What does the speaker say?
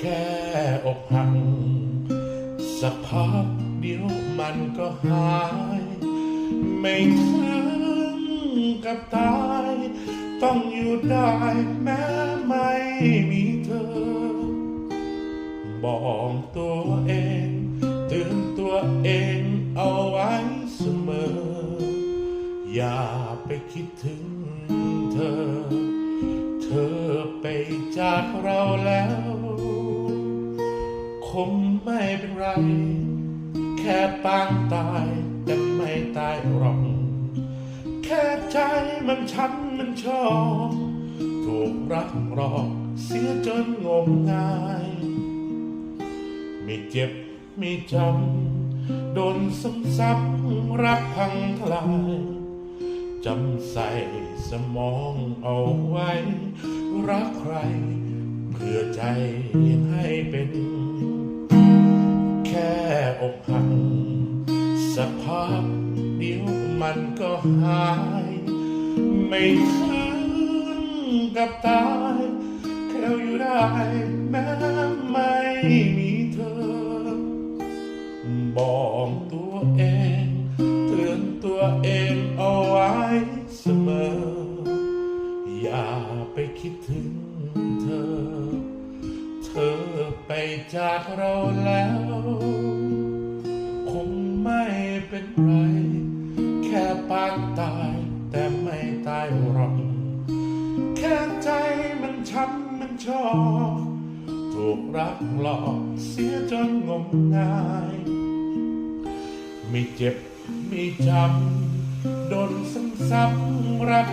แค่อกหักสักพักเดียวมันก็หาย ไม่ถึงกับตาย ต้องอยู่ได้แม้ไม่มีเธอ บอกตัวเองเตือนตัวเองเอาไว้เสมอ อย่าไปคิดถึงเธอ เธอไปจากเราแล้ว คงไม่เป็นไร แค่ปางตายแต่ไม่ตายหรอก แค่ใจมันช้ำมันชอบ ถูกรักหลอกเสียจนงมงาย ไม่เจ็บไม่จำ โดนซ้ำๆรักพังทลายจำใส่สมองเอาไว้ รักใคร เพื่อใจยังให้ สักพักเดียวมันก็หาย ไม่ถึงกับตายแค่อยู่ได้แม้ไม่มีเธอ บอกตัวเองเตือนตัวเองเอาไว้เสมอ อย่าไปคิดถึงเธอ เธอไปจากเราแล้วางตายแต่ไม่ตายหรอก แค่ใจมันช้ำมันชอบ ถูกรักหลอกเสียจนงมงาย ไม่เจ็บไม่จำ โดนซ้ำๆรัก